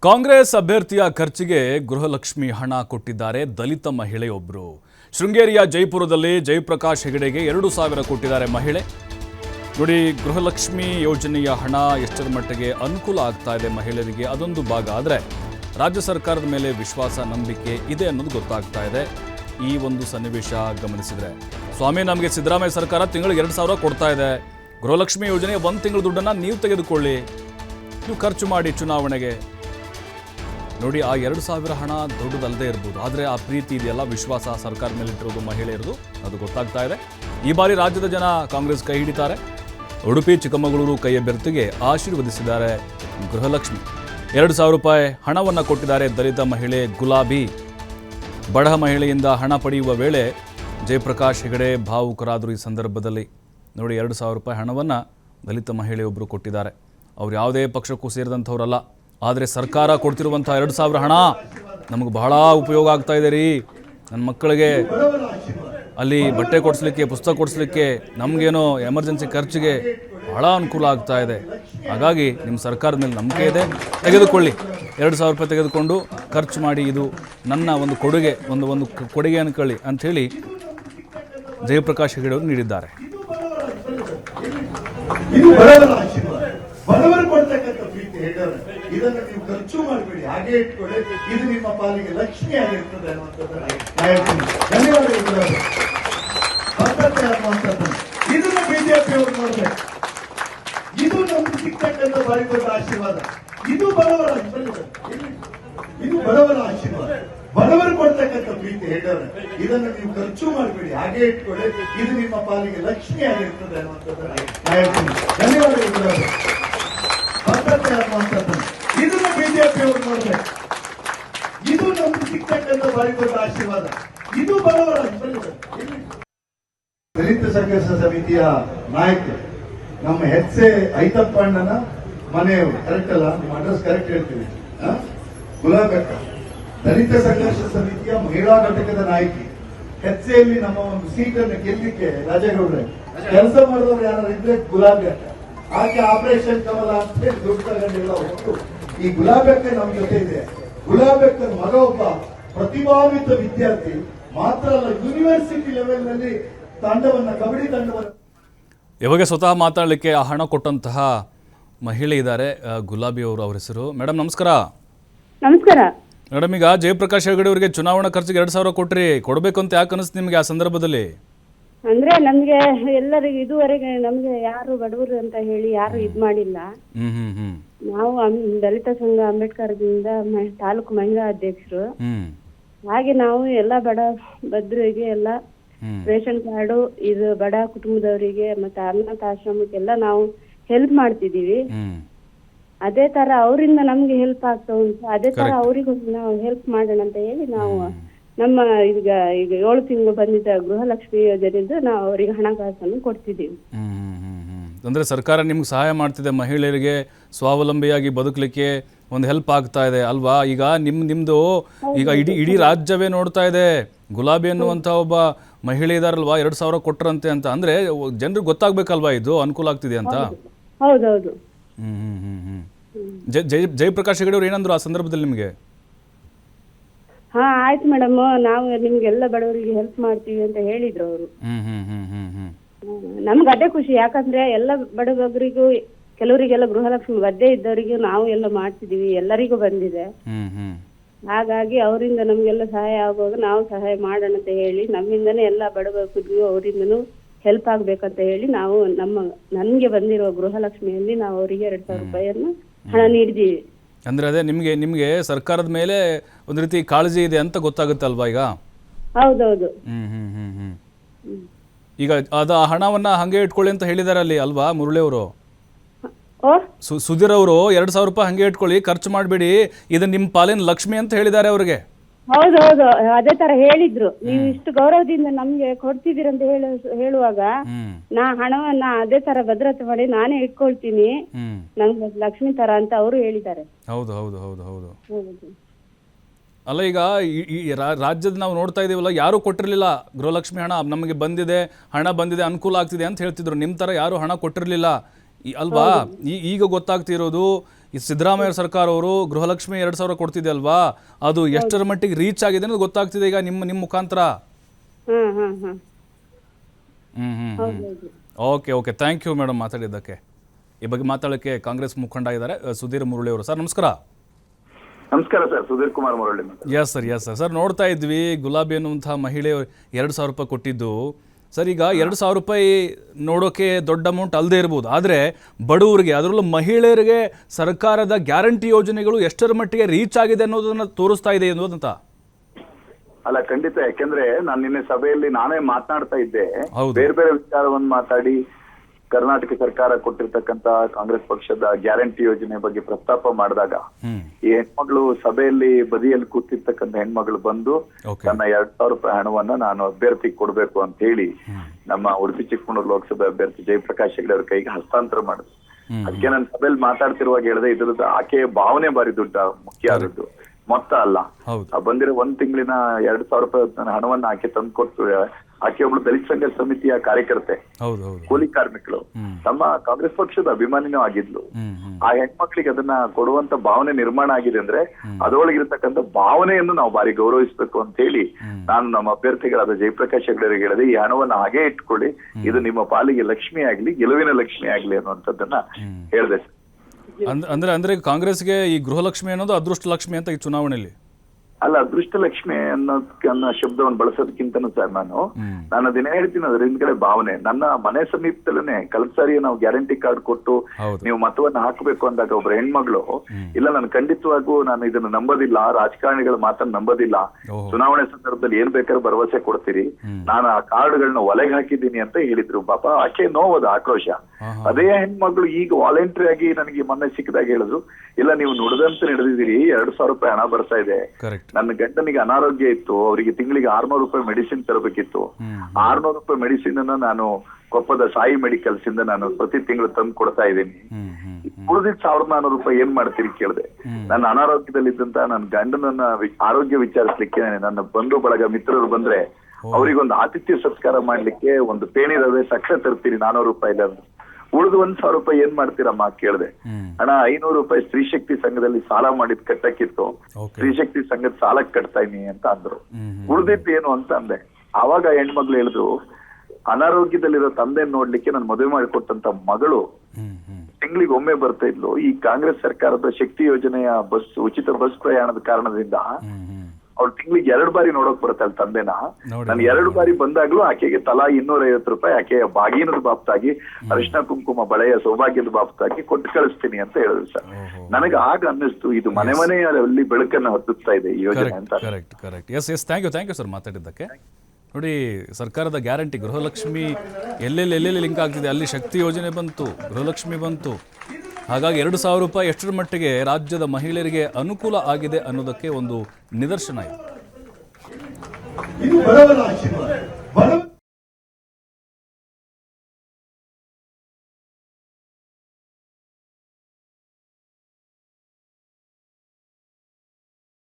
ಕಾಂಗ್ರೆಸ್ ಅಭ್ಯರ್ಥಿಯ ಖರ್ಚಿಗೆ ಗೃಹಲಕ್ಷ್ಮಿ ಹಣ ಕೊಟ್ಟಿದ್ದಾರೆ ದಲಿತ ಮಹಿಳೆಯೊಬ್ಬರು ಶೃಂಗೇರಿಯ ಜೈಪುರದಲ್ಲಿ ಜಯಪ್ರಕಾಶ್ ಹೆಗಡೆಗೆ ಎರಡು ಸಾವಿರ ಕೊಟ್ಟಿದ್ದಾರೆ ಮಹಿಳೆ. ನೋಡಿ, ಗೃಹಲಕ್ಷ್ಮಿ ಯೋಜನೆಯ ಹಣ ಎಷ್ಟರ ಮಟ್ಟಿಗೆ ಅನುಕೂಲ ಆಗ್ತಾ ಇದೆ ಮಹಿಳೆಯರಿಗೆ ಅದೊಂದು ಭಾಗ. ಆದರೆ, ರಾಜ್ಯ ಸರ್ಕಾರದ ಮೇಲೆ ವಿಶ್ವಾಸ, ನಂಬಿಕೆ ಇದೆ ಅನ್ನೋದು ಗೊತ್ತಾಗ್ತಾ ಇದೆ. ಈ ಒಂದು ಸನ್ನಿವೇಶ ಗಮನಿಸಿದರೆ. ಸ್ವಾಮಿ, ನಮಗೆ ಸಿದ್ದರಾಮಯ್ಯ ಸರ್ಕಾರ ತಿಂಗಳಿಗೆ ಎರಡು ಸಾವಿರ ಕೊಡ್ತಾ ಇದೆ. ಗೃಹಲಕ್ಷ್ಮಿ ಯೋಜನೆ ಒಂದು ತಿಂಗಳ ದುಡ್ಡನ್ನು ನೀವು ತೆಗೆದುಕೊಳ್ಳಿ. ನೀವು ಖರ್ಚು ಮಾಡಿ ಚುನಾವಣೆಗೆ. ನೋಡಿ, ಆ ಎರಡು ಸಾವಿರ ಹಣ ದೊಡ್ಡದಲ್ಲದೆ ಇರ್ಬೋದು. ಆದರೆ ಆ ಪ್ರೀತಿ ಇದೆಯಲ್ಲ, ವಿಶ್ವಾಸ ಸರ್ಕಾರ ಮೇಲಿಟ್ಟಿರೋದು ಮಹಿಳೆಯರದು, ಅದು ಗೊತ್ತಾಗ್ತಾ ಇದೆ. ಈ ಬಾರಿ ರಾಜ್ಯದ ಜನ ಕಾಂಗ್ರೆಸ್ ಕೈ ಹಿಡಿತಾರೆ. ಉಡುಪಿ, ಚಿಕ್ಕಮಗಳೂರು ಕೈ ಅಭ್ಯರ್ಥಿಗೆ ಆಶೀರ್ವದಿಸಿದ್ದಾರೆ ಗೃಹಲಕ್ಷ್ಮಿ. ಎರಡು ಸಾವಿರ ರೂಪಾಯಿ ಹಣವನ್ನು ಕೊಟ್ಟಿದ್ದಾರೆ ದಲಿತ ಮಹಿಳೆ ಗುಲಾಬಿ. ಬಡ ಮಹಿಳೆಯಿಂದ ಹಣ ಪಡೆಯುವ ವೇಳೆ ಜಯಪ್ರಕಾಶ್ ಹೆಗಡೆ ಭಾವುಕರಾದರು ಈ ಸಂದರ್ಭದಲ್ಲಿ. ನೋಡಿ, ಎರಡು ಸಾವಿರ ರೂಪಾಯಿ ಹಣವನ್ನು ದಲಿತ ಮಹಿಳೆಯೊಬ್ಬರು ಕೊಟ್ಟಿದ್ದಾರೆ. ಅವ್ರು ಯಾವುದೇ ಪಕ್ಷಕ್ಕೂ ಸೇರಿದಂಥವ್ರಲ್ಲ. ಆದರೆ ಸರ್ಕಾರ ಕೊಡ್ತಿರುವಂಥ ಎರಡು ಸಾವಿರ ಹಣ ನಮಗೆ ಬಹಳ ಉಪಯೋಗ ಆಗ್ತಾ ಇದೆ ರೀ. ನನ್ನ ಮಕ್ಕಳಿಗೆ ಅಲ್ಲಿ ಬಟ್ಟೆ ಕೊಡಿಸ್ಲಿಕ್ಕೆ, ಪುಸ್ತಕ ಕೊಡಿಸ್ಲಿಕ್ಕೆ ನಮಗೇನೋ ಎಮರ್ಜೆನ್ಸಿ ಖರ್ಚಿಗೆ ಬಹಳ ಅನುಕೂಲ ಆಗ್ತಾ ಇದೆ. ಹಾಗಾಗಿ ನಿಮ್ಮ ಸರ್ಕಾರದ ಮೇಲೆ ನಂಬಿಕೆ ಇದೆ. ತೆಗೆದುಕೊಳ್ಳಿ. ಎರಡು ಸಾವಿರ ರೂಪಾಯಿ ತೆಗೆದುಕೊಂಡು ಖರ್ಚು ಮಾಡಿ ಇದು ನನ್ನ ಒಂದು ಕೊಡುಗೆ, ಒಂದು ಒಂದು ಕೊಡುಗೆ ಅನ್ಕೊಳ್ಳಿ ಅಂಥೇಳಿ ಜಯಪ್ರಕಾಶ್ ಹೆಗಡೆ ನೀಡಿದ್ದಾರೆ ಇದು ಬಡವರ ಆಶೀರ್ವಾದ ಬಡವರು ಕೊಡ್ತಕ್ಕಂಥ ಪ್ರೀತಿ ಹೇಳಿದ್ರೆ ಇದನ್ನು ನೀವು ಖರ್ಚು ಮಾಡಬೇಡಿ. ಹಾಗೆ ಇಟ್ಕೊಳ್ಳಿ. ಇದು ನಿಮ್ಮ ಪಾಲಿಗೆ ಲಕ್ಷ್ಮಿ ಆಗಿರ್ತದೆ ಅನ್ನುವಂಥದ್ದನ್ನ ಧನ್ಯವಾದಗಳು. ಭದ್ರತೆ ಅನ್ನುವಂಥದ್ದು ಇದನ್ನ ಬಿಜೆಪಿ ಅವರು ಇದು ನಮ್ಗೆ ಸಿಗ್ತಕ್ಕಂಥ ಬಾರಿ ದೊಡ್ಡ ಆಶೀರ್ವಾದ. ಇದು ಬಡವರ. ಇದು ಬಡವರ ಆಶೀರ್ವಾದ. ಬಡವರು ಕೊಡ್ತಕ್ಕಂಥ ಪ್ರೀತಿ ಹೇಳಿದ್ರೆ ಇದನ್ನು ನೀವು ಖರ್ಚು ಮಾಡಬೇಡಿ. ಹಾಗೆ ಇಟ್ಕೊಳ್ಳಿ. ಇದು ನಿಮ್ಮ ಪಾಲಿಗೆ ಲಕ್ಷ್ಮಿ ಆಗಿರ್ತದೆ ಹೇಳ್ತೀನಿ. ಧನ್ಯವಾದಗಳು. ಭದ್ರತೆ ಅನ್ನುವಂಥದ್ದು ಬಿಜೆಪಿ ಅವರು ನೋಡ್ಬೇಕು. ಇದು ನಮ್ಗೆ ಸಿಕ್ಕಂತ ದೊಡ್ಡ ಆಶೀರ್ವಾದ. ಇದು ಆಶೀರ್ವಾದ. ದಲಿತ ಸಂಘರ್ಷ ಸಮಿತಿಯ ನಾಯಕ ನಮ್ಮ ಐತಪ್ಪ ಐತಪ್ಪಣ್ಣನ ಮನೆಯವರು ಕರೆಕ್ಟ್ ಅಲ್ಲ? ನಿಮ್ಮ ಅಡ್ರೆಸ್ ಕರೆಕ್ಟ್ ಹೇಳ್ತೀವಿ ಗುಲಾಬ್ ಗುಲಾಬೆಕ್ಕ ದಲಿತ ಸಂಘರ್ಷ ಸಮಿತಿಯ ಮಹಿಳಾ ಘಟಕದ ನಾಯಕಿ. ಹೆಚ್ ಎಲ್ಲಿ ನಮ್ಮ ಒಂದು ಸೀಟನ್ನು ಗೆಲ್ಲಿಕ್ಕೆ ರಾಜೇಗೌಡ್ರೆ. ಕೆಲಸ ಮಾಡಿದವರು ಯಾರು ಇದ್ರೆ ಗುಲಾಬಿ ಆಕೆ ಆಪರೇಷನ್ ಕಮಲ ಅಂತ ದುಡ್ಡು ತಗೊಂಡೆಲ್ಲ ಹೊತ್ತು ಈ ಗುಲಾಬೆಕ್ಕ ನಮ್ಮ ಜೊತೆ ಇದೆ. ಗುಲಾಬೆಕ್ಕರ್ ಮಗ ಒಬ್ಬ ಪ್ರತಿಭಾನ್ವಿತ ವಿದ್ಯಾರ್ಥಿ ಮಾತ್ರ ಅಲ್ಲ ಯೂನಿವರ್ಸಿಟಿ ಲೆವೆಲ್ನಲ್ಲಿ ತಂಡವನ್ನ ಕಬಡ್ಡಿ ತಂಡವನ್ನು ಇವಾಗ ಸ್ವತಃ ಮಾತಾಡಲಿಕ್ಕೆ ಆ ಹಣ ಕೊಟ್ಟಂತಹ ಮಹಿಳೆ ಇದ್ದಾರೆ ಗುಲಾಬಿ ಅವರು ಅವ್ರ ಹೆಸರು. ಮೇಡಮ್ ನಮಸ್ಕಾರ. ನಮಸ್ಕಾರ. ಮೇಡಮ್ ಈಗ ಜಯಪ್ರಕಾಶ್ ಹೆಗಡೆ ಅವರಿಗೆ ಚುನಾವಣಾ ಖರ್ಚಿಗೆ ಎರಡು ಸಾವಿರ ಕೊಟ್ರಿ ಕೊಡಬೇಕು ಅಂತ ಯಾಕೆ ಅನಿಸ್ತು ನಿಮಗೆ ಆ ಸಂದರ್ಭದಲ್ಲಿ? ಅಂದ್ರೆ ನಮ್ಗೆ ಎಲ್ಲರಿಗೂ ಇದುವರೆಗೆ ನಮ್ಗೆ ಯಾರು ಬಡವರು ಅಂತ ಹೇಳಿ ಯಾರು ಇದ್ ಮಾಡಿಲ್ಲ. ಹ್ಮ್ ಹ್ಮ್ ಹ್ಮ್. ನಾವು ಅಂ- ದಲಿತ ಸಂಘ ಅಂಬೇಡ್ಕರ್ದಿಂದ ಮ- ತಾಲೂಕು ಮಹಿಳಾ ಅಧ್ಯಕ್ಷರು. ಹ್ಮ್. ಹಾಗೆ ನಾವು ಎಲ್ಲ ಬಡ ಭದ್ರಿಗೆ ಎಲ್ಲ ಹ್ಮ್. ರೇಷನ್ ಕಾರ್ಡು ಇದು ಬಡ ಕುಟುಂಬದವರಿಗೆ ಮತ್ತೆ ಅನಾಥ ಆಶ್ರಮಕ್ಕೆಲ್ಲ ನಾವು ಹೆಲ್ಪ್ ಮಾಡ್ತಿದೀವಿ ಹ್ಮ್. ಅದೇ ತರ ಅವರಿಂದ ನಮ್ಗೆ ಹೆಲ್ಪ್ ಆಗ್ತಾ ಉಂಟು. ಅದೇ ತರ ಅವರಿಗೂ ನಾವು ಹೆಲ್ಪ್ ಮಾಡೋಣ ಅಂತ ಹೇಳಿ ನಾವು ನಮ್ಮ ಈಗ ಈಗ ಏಳು ತಿಂಗಳು ಬಂದಿದ್ದ ಗೃಹಲಕ್ಷ್ಮಿ ಯೋಜನೆಯಿಂದ ನಾವು ಅವರಿಗೆ ಹಣಕಾಸನ್ನು ಕೊಡ್ತಿದ್ದೀವಿ. ಅಂದ್ರೆ ಸರ್ಕಾರ ನಿಮ್ಗೆ ಸಹಾಯ ಮಾಡ್ತಿದೆ ಮಹಿಳೆಯರಿಗೆ ಸ್ವಾವಲಂಬಿಯಾಗಿ ಬದುಕಲಿಕ್ಕೆ ಒಂದು ಹೆಲ್ಪ್ ಆಗ್ತಾ ಇದೆ ಅಲ್ವಾ? ಈಗ ನಿಮ್ ನಿಮ್ದು ಈಗ ಇಡೀ ಇಡೀ ರಾಜ್ಯವೇ ನೋಡ್ತಾ ಇದೆ. ಗುಲಾಬಿ ಅನ್ನುವಂಥ ಒಬ್ಬ ಮಹಿಳೆ ಇದಾರಲ್ವಾ? ಎರಡು ಸಾವಿರ ಕೊಟ್ರಂತೆ ಅಂತ. ಅಂದ್ರೆ ಜನರಿಗೆ ಗೊತ್ತಾಗ್ಬೇಕಲ್ವಾ ಇದು? ಅನುಕೂಲ ಆಗ್ತಿದೆ ಅಂತ? ಹೌದೌದು. ಹ್ಮ್ ಹ್ಮ್ ಹ್ಮ್ ಹ್ಮ್. ಜಯ ಜೈ ಜಯಪ್ರಕಾಶ್ ಹೆಗಡೆ ಅವ್ರು ಏನಂದ್ರು ಆ ಸಂದರ್ಭದಲ್ಲಿ ನಿಮಗೆ? ಹಾ ಆಯ್ತು ಮೇಡಮ್ ನಾವು ನಿಮ್ಗೆಲ್ಲ ಬಡವರಿಗೆ ಹೆಲ್ಪ್ ಮಾಡ್ತೀವಿ ಅಂತ ಹೇಳಿದ್ರು ಅವರು. ಹ್ಮ್ ಹ್ಮ್ ಹ್ಮ್ ಹ್ಮ್ ಹ್ಮ್. ನಮ್ಗೆ ಅದೇ ಖುಷಿ. ಯಾಕಂದ್ರೆ ಎಲ್ಲ ಬಡವರಿಗೂ ಕೆಲವರಿಗೆಲ್ಲ ಗೃಹಲಕ್ಷ್ಮಿ ಒದ್ದೆ ಇದ್ದವರಿಗೂ ನಾವು ಎಲ್ಲ ಮಾಡ್ತಿದೀವಿ. ಎಲ್ಲರಿಗೂ ಬಂದಿದೆ. ಹ್ಮ್ ಹ್ಮ್. ಹಾಗಾಗಿ ಅವರಿಂದ ನಮ್ಗೆಲ್ಲ ಸಹಾಯ ಆಗುವಾಗ ನಾವು ಸಹಾಯ ಮಾಡೋಣ ಅಂತ ಹೇಳಿ ನಮ್ಮಿಂದನೇ ಎಲ್ಲ ಬಡವರಿಗೂ ಅವರಿಂದನು ಹೆಲ್ಪ್ ಆಗ್ಬೇಕಂತ ಹೇಳಿ ನಾವು ನಮ್ಮ ನನ್ಗೆ ಬಂದಿರುವ ಗೃಹಲಕ್ಷ್ಮಿಯಲ್ಲಿ ನಾವು ಅವರಿಗೆ ಎರಡ್ ಸಾವಿರ ರೂಪಾಯಿಯನ್ನು ಹಣ ನೀಡಿದೀವಿ. ಅಂದ್ರೆ ಅದೇ ನಿಮಗೆ ನಿಮಗೆ ಸರ್ಕಾರದ ಮೇಲೆ ಒಂದು ರೀತಿ ಕಾಳಜಿ ಇದೆ ಅಂತ ಗೊತ್ತಾಗುತ್ತಲ್ವಾ ಈಗ? ಹೌದೌದು. ಹ್ಮ್ ಹ್ಮ್ ಹ್ಮ್ ಹ್ಮ್. ಈಗ ಅದ ಆ ಹಣವನ್ನ ಹಂಗೆ ಇಟ್ಕೊಳ್ಳಿ ಅಂತ ಹೇಳಿದಾರೆ ಅಲ್ಲಿ ಅಲ್ವಾ ಮುರಳಿ ಅವರು ಓ ಸುಧೀರ್ ಅವರು ಎರಡು ಸಾವಿರ ರೂಪಾಯಿ ಹಂಗೆ ಇಟ್ಕೊಳ್ಳಿ ಖರ್ಚು ಮಾಡಬೇಡಿ ಇದು ನಿಮ್ಮ ಪಾಲಿನ ಲಕ್ಷ್ಮಿ ಅಂತ ಹೇಳಿದ್ದಾರೆ ಅವ್ರಿಗೆ. ಹೌದೌದು ಅದೇ ತರ ಹೇಳಿದ್ರು. ನೀವು ಇಷ್ಟು ಗೌರವದಿಂದ ನಮ್ಗೆ ಕೊಡ್ತಿದ್ದೀರಂತ ಹೇಳು ಹೇಳುವಾಗ ಹ್ಮ್. ನಾ ಹಣವನ್ನ ಅದೇ ತರ ಭದ್ರತೆ ಮಾಡಿ ನಾನೇ ಇಟ್ಕೊಳ್ತೀನಿ. ಹ್ಮ್. ನಮ್ಗೆ ಲಕ್ಷ್ಮಿ ತರ ಅಂತ ಅವರು ಹೇಳಿದ್ದಾರೆ. ಹೌದು ಹೌದು ಹೌದು ಹೌದು. ಹೌದು. ಅಲ್ಲ ಈಗ ಈ- ಈ ರಾ- ರಾಜ್ಯದ ನಾವು ನೋಡ್ತಾ ಇದೀವಲ್ಲ ಯಾರು ಕೊಟ್ಟಿರಲಿಲ್ಲ ಗೃಹಲಕ್ಷ್ಮಿ ಹಣ ನಮಗೆ ಬಂದಿದೆ ಹಣ ಬಂದಿದೆ ಅನುಕೂಲ ಆಗ್ತಿದೆ ಅಂತ ಹೇಳ್ತಿದ್ರು. ನಿಮ್ಮ ತರ ಯಾರು ಹಣ ಕೊಟ್ಟಿರಲಿಲ್ಲ. ಅಲ್ವಾ? ಈ- ಈಗ ಗೊತ್ತಾಗ್ತಿರೋದು ಈ ಸಿದ್ದರಾಮಯ್ಯ ಸರ್ಕಾರ ಅವರು ಗೃಹಲಕ್ಷ್ಮಿ ಎರಡು ಸಾವಿರ ಕೊಡ್ತಿದೆ ಅಲ್ವಾ? ಅದು ಎಷ್ಟರ ಮಟ್ಟಿಗೆ ರೀಚ್ ಆಗಿದೆ ಅನ್ನೋದು ಗೊತ್ತಾಗ್ತಿದೆ ಈಗ ನಿಮ್ಮ ನಿಮ್ಮ ಮುಖಾಂತರ. Hmm hmm hmm. Okay okay. Thank you madam ಮಾತಾಡಿದ್ದಕ್ಕೆ. ಈ ಬಗ್ಗೆ ಮಾತಾಡೋಕ್ಕೆ ಕಾಂಗ್ರೆಸ್ ಮುಖಂಡ ಇದ್ದಾರೆ ಸುಧೀರ್ ಮುರಳಿ ಅವರು. ಸರ್ ನಮಸ್ಕಾರ. ನಮಸ್ಕಾರ sir Sudheer Kumar Murali. Yes sir yes sir sir ನೋಡ್ತಾ ಇದ್ವಿ ಗುಲಾಬಿ ಅನ್ನುವಂತಹ ಮಹಿಳೆ ಎರಡು ಸಾವಿರ ರೂಪಾಯಿ ಕೊಟ್ಟಿದ್ದು. ಸರ್ ಈಗ ಎರಡು ಸಾವಿರ ರೂಪಾಯಿ ನೋಡೋಕೆ ದೊಡ್ಡ ಅಮೌಂಟ್ ಅಲ್ಲದೆ ಇರ್ಬೋದು. ಆದರೆ ಬಡವರಿಗೆ ಅದರಲ್ಲೂ ಮಹಿಳೆಯರಿಗೆ ಸರ್ಕಾರದ ಗ್ಯಾರಂಟಿ ಯೋಜನೆಗಳು ಎಷ್ಟರ ಮಟ್ಟಿಗೆ ರೀಚ್ ಆಗಿದೆ ಅನ್ನೋದನ್ನ ತೋರಿಸ್ತಾ ಇದೆ ಅನ್ನೋದಂತ? ಅಲ್ಲ ಖಂಡಿತ. ಯಾಕೆಂದ್ರೆ ನಾನು ನಿನ್ನೆ ಸಭೆಯಲ್ಲಿ ನಾನೇ ಮಾತನಾಡ್ತಾ ಇದ್ದೆ. ಹೌದು. ಬೇರೆ ಬೇರೆ ವಿಚಾರವನ್ನು ಮಾತಾಡಿ ಕರ್ನಾಟಕ ಸರ್ಕಾರ ಕೊಟ್ಟಿರ್ತಕ್ಕಂತ ಕಾಂಗ್ರೆಸ್ ಪಕ್ಷದ ಗ್ಯಾರಂಟಿ ಯೋಜನೆ ಬಗ್ಗೆ ಪ್ರಸ್ತಾಪ ಮಾಡಿದಾಗ ಈ ಹೆಣ್ಮಗಳು ಸಭೆಯಲ್ಲಿ ಬದಿಯಲ್ಲಿ ಕೂತಿರ್ತಕ್ಕಂತ ಹೆಣ್ಮಗಳು ಬಂದು ತನ್ನ ಎರಡ್ ಸಾವಿರ ರೂಪಾಯಿ ಹಣವನ್ನ ನಾನು ಅಭ್ಯರ್ಥಿ ಕೊಡ್ಬೇಕು ಅಂತ ಹೇಳಿ ನಮ್ಮ ಉಡುಪಿ ಚಿಕ್ಕಮಗಳೂರು ಲೋಕಸಭಾ ಅಭ್ಯರ್ಥಿ ಜಯಪ್ರಕಾಶ್ ಹೆಗಡೆ ಅವ್ರ ಕೈಗೆ ಹಸ್ತಾಂತರ ಮಾಡಿದ್ರು. ಅದಕ್ಕೆ ನಾನು ಸಭೆಯಲ್ಲಿ ಮಾತಾಡ್ತಿರುವಾಗ ಹೇಳಿದೆ ಇದ್ರದ್ದು ಆಕೆಯ ಭಾವನೆ ಬಾರಿ ದುಡ್ಡ ಮುಖ್ಯ ಆದದ್ದು. ಮೊತ್ತ ಅಲ್ಲ. ಬಂದಿರೋ ಒಂದ್ ತಿಂಗಳಿನ ಎರಡ್ ಸಾವಿರ ರೂಪಾಯಿ ಹಣವನ್ನ ಆಕೆ ತಂದು ಕೊಟ್ಟು ಆಕೆ ಒಬ್ಳು ದಲಿತ ಸಂಘ ಸಮಿತಿಯ ಕಾರ್ಯಕರ್ತೆ. ಕೂಲಿ ಕಾರ್ಮಿಕರು ತಮ್ಮ ನಮ್ಮ ಕಾಂಗ್ರೆಸ್ ಪಕ್ಷದ ಅಭಿಮಾನಿನೂ ಆಗಿದ್ಲು. ಆ ಹೆಣ್ಮಕ್ಳಿಗೆ ಅದನ್ನ ಕೊಡುವಂತ ಭಾವನೆ ನಿರ್ಮಾಣ ಆಗಿದೆ ಅಂದ್ರೆ ಅದರೊಳಗಿರ್ತಕ್ಕಂಥ ಭಾವನೆಯನ್ನು ನಾವು ಬಾರಿ ಗೌರವಿಸಬೇಕು ಅಂತ ಹೇಳಿ ನಾನು ನಮ್ಮ ಅಭ್ಯರ್ಥಿಗಳಾದ ಜಯಪ್ರಕಾಶ್ ಹೆಗ್ಡೆ ಹೇಳಿದೆ ಈ ಹಣವನ್ನು ಹಾಗೆ ಇಟ್ಕೊಳ್ಳಿ. ಇದು ನಿಮ್ಮ ಪಾಲಿಗೆ ಲಕ್ಷ್ಮಿ ಆಗ್ಲಿ ಗೆಲುವಿನ ಲಕ್ಷ್ಮಿ ಆಗ್ಲಿ ಅನ್ನುವಂಥದ್ದನ್ನ ಹೇಳಿದೆ ಅಂದ್ರೆ ಅಂದ್ರೆ ಕಾಂಗ್ರೆಸ್ಗೆ ಈ ಗೃಹಲಕ್ಷ್ಮಿ ಅನ್ನೋದು ಅದೃಷ್ಟ ಲಕ್ಷ್ಮಿ ಅಂತ ಈ ಚುನಾವಣೆಯಲ್ಲಿ. ಅಲ್ಲ ಅದೃಷ್ಟ ಲಕ್ಷ್ಮಿ ಅನ್ನೋ ಅನ್ನೋ ಶಬ್ದವನ್ನು ಬಳಸೋದಕ್ಕಿಂತನೂ ಸರ್ ನಾನು. ನಾನು ಅದನ್ನ ಹೇಳ್ತೀನಿ ಅದ್ರ ಹಿಂದ್ಗಡೆ ಭಾವನೆ. ನನ್ನ ಮನೆ ಸಮೀಪದಲ್ಲೇ ಕಳೆದ ಸಾರಿ ನಾವು ಗ್ಯಾರಂಟಿ ಕಾರ್ಡ್ ಕೊಟ್ಟು ನೀವು ಮತವನ್ನ ಹಾಕಬೇಕು ಅಂದಾಗ ಒಬ್ಬ ಹೆಣ್ಮಗಳು ಇಲ್ಲ ನಾನು ಖಂಡಿತವಾಗೂ ನಾನು ಇದನ್ನ ನಂಬೋದಿಲ್ಲ ರಾಜಕಾರಣಿಗಳ ಮಾತನ್ನ ನಂಬೋದಿಲ್ಲ. ಚುನಾವಣೆ ಸಂದರ್ಭದಲ್ಲಿ ಏನ್ ಬೇಕಾದ್ರೂ ಭರವಸೆ ಕೊಡ್ತೀರಿ. ನಾನು ಆ ಕಾರ್ಡ್ಗಳನ್ನ ಒಲೆಗೆ ಹಾಕಿದ್ದೀನಿ ಅಂತ ಹೇಳಿದ್ರು. ಪಾಪ ಆಕೆ ನೋವದ ಆಕ್ರೋಶ. ಅದೇ ಹೆಣ್ಮಗಳು ಈಗ ವಾಲಂಟ್ರಿ ಆಗಿ ನನಗೆ ಮೊನ್ನೆ ಸಿಕ್ಕದಾಗ ಹೇಳಿದ್ರು ಇಲ್ಲ ನೀವು ನುಡಿದಂತೆ ನಡೆದಿದ್ದೀರಿ ಎರಡು ಸಾವಿರ ರೂಪಾಯಿ ಹಣ ಬರ್ತಾ ಇದೆ. ನನ್ನ ಗಂಡನಿಗೆ ಅನಾರೋಗ್ಯ ಇತ್ತು ಅವರಿಗೆ ತಿಂಗಳಿಗೆ ಆರ್ನೂರು ರೂಪಾಯಿ ಮೆಡಿಸಿನ್ ತರಬೇಕಿತ್ತು. ಆರ್ನೂರು ರೂಪಾಯಿ ಮೆಡಿಸಿನ್ ಅನ್ನ ನಾನು ಕೊಪ್ಪದ ಸಾಯಿ ಮೆಡಿಕಲ್ಸ್ ಇಂದ ನಾನು ಪ್ರತಿ ತಿಂಗಳು ತಂದು ಕೊಡ್ತಾ ಇದ್ದೀನಿ. ಉಳಿದಿದ್ದ ಸಾವಿರದ ನಾನೂರು ರೂಪಾಯಿ ಏನ್ ಮಾಡ್ತೀರಿ ಕೇಳಿದೆ. ನನ್ನ ಅನಾರೋಗ್ಯದಲ್ಲಿದ್ದಂತ ನನ್ನ ಗಂಡನನ್ನ ಆರೋಗ್ಯ ವಿಚಾರಿಸ್ಲಿಕ್ಕೆ ನನ್ನ ಬಂಧು ಬಳಗ ಮಿತ್ರರು ಬಂದ್ರೆ ಅವರಿಗೊಂದು ಆತಿಥ್ಯ ಸತ್ಕಾರ ಮಾಡ್ಲಿಕ್ಕೆ ಒಂದು ಪೇಣಿ ರವೆ ಸಕ್ಕರೆ ತರ್ತೀನಿ ನಾನೂರು ರೂಪಾಯಿ ಉಳಿದು ಒಂದ್ ಸಾವಿರ ರೂಪಾಯಿ ಏನ್ ಮಾಡ್ತೀರಮ್ಮ ಕೇಳಿದೆ. ಅಣ್ಣ ಹಣ ಐನೂರು ರೂಪಾಯಿ ಸ್ತ್ರೀಶಕ್ತಿ ಸಂಘದಲ್ಲಿ ಸಾಲ ಮಾಡಿದ್ ಕಟ್ಟಕ್ಕಿತ್ತು. ಸ್ತ್ರೀಶಕ್ತಿ ಸ್ತ್ರೀ ಶಕ್ತಿ ಸಂಘದ ಸಾಲಕ್ಕೆ ಕಟ್ತಾ ಇದೀನಿ ಅಂತ ಅಂದ್ರು. ಉಳಿದಿದ್ದು ಏನು ಅಂತ ಅಂದೆ. ಆವಾಗ ಹೆಣ್ಮಗ್ಳು ಹೇಳಿದ್ರು ಅನಾರೋಗ್ಯದಲ್ಲಿರೋ ತಂದೆ ನೋಡ್ಲಿಕ್ಕೆ ನಾನು ಮದುವೆ ಮಾಡಿಕೊಟ್ಟಂತ ಮಗಳು ತಿಂಗ್ಳಿಗೆ ಒಮ್ಮೆ ಬರ್ತಾ ಇದ್ಲು. ಈ ಕಾಂಗ್ರೆಸ್ ಸರ್ಕಾರದ ಶಕ್ತಿ ಯೋಜನೆಯ ಬಸ್ ಉಚಿತ ಬಸ್ ಪ್ರಯಾಣದ ಕಾರಣದಿಂದ ಅವ್ಳು ತಿಂಗಳಿಗೆ ಎರಡು ಬಾರಿ ನೋಡೋಕ್ ಬರುತ್ತಲ್ಲ ತಂದೆನ. ನೋಡಿ, ನಾನು ಎರಡು ಬಾರಿ ಬಂದಾಗ್ಲೂ ಆಕೆಗೆ ತಲಾ ಇನ್ನೂರ ಐವತ್ತು ರೂಪಾಯಿ ಆಕೆಯ ಬಾಗಿನದ ಬಾಪ್ತಾಗಿ ಅರಿಶಿನ ಕುಂಕುಮ ಬಳೆಯ ಸೌಭಾಗ್ಯದ ಬಾಪ್ತಾಗಿ ಕೊಟ್ಟು ಕಳಿಸ್ತೀನಿ ಅಂತ ಹೇಳಿದ್ರು ಸರ್. ನನಗೆ ಆಗ ಅನ್ನಿಸ್ತು ಇದು ಮನೆ ಮನೆಯಲ್ಲಿ ಬೆಳಕನ್ನ ಹತ್ತಿಸ್ತಾ ಇದೆ ಈ ಯೋಜನೆ ಅಂತ. Correct correct yes yes thank you thank you sir ಮಾತಾಡಿದ್ದಕ್ಕೆ. ನೋಡಿ ಸರ್ಕಾರದ ಗ್ಯಾರಂಟಿ ಗೃಹಲಕ್ಷ್ಮಿ ಎಲ್ಲೆಲ್ಲಿ ಎಲ್ಲೆಲ್ಲಿ ಲಿಂಕ್ ಆಗ್ತಿದೆ ಅಲ್ಲಿ ಶಕ್ತಿ ಯೋಜನೆ ಬಂತು ಗೃಹಲಕ್ಷ್ಮಿ ಬಂತು. ಹಾಗಾಗಿ ಎರಡು ಸಾವಿರ ರೂಪಾಯಿ ಎಷ್ಟರ ಮಟ್ಟಿಗೆ ರಾಜ್ಯದ ಮಹಿಳೆಯರಿಗೆ ಅನುಕೂಲ ಆಗಿದೆ ಅನ್ನೋದಕ್ಕೆ ಒಂದು ನಿದರ್ಶನ ಇದೆ.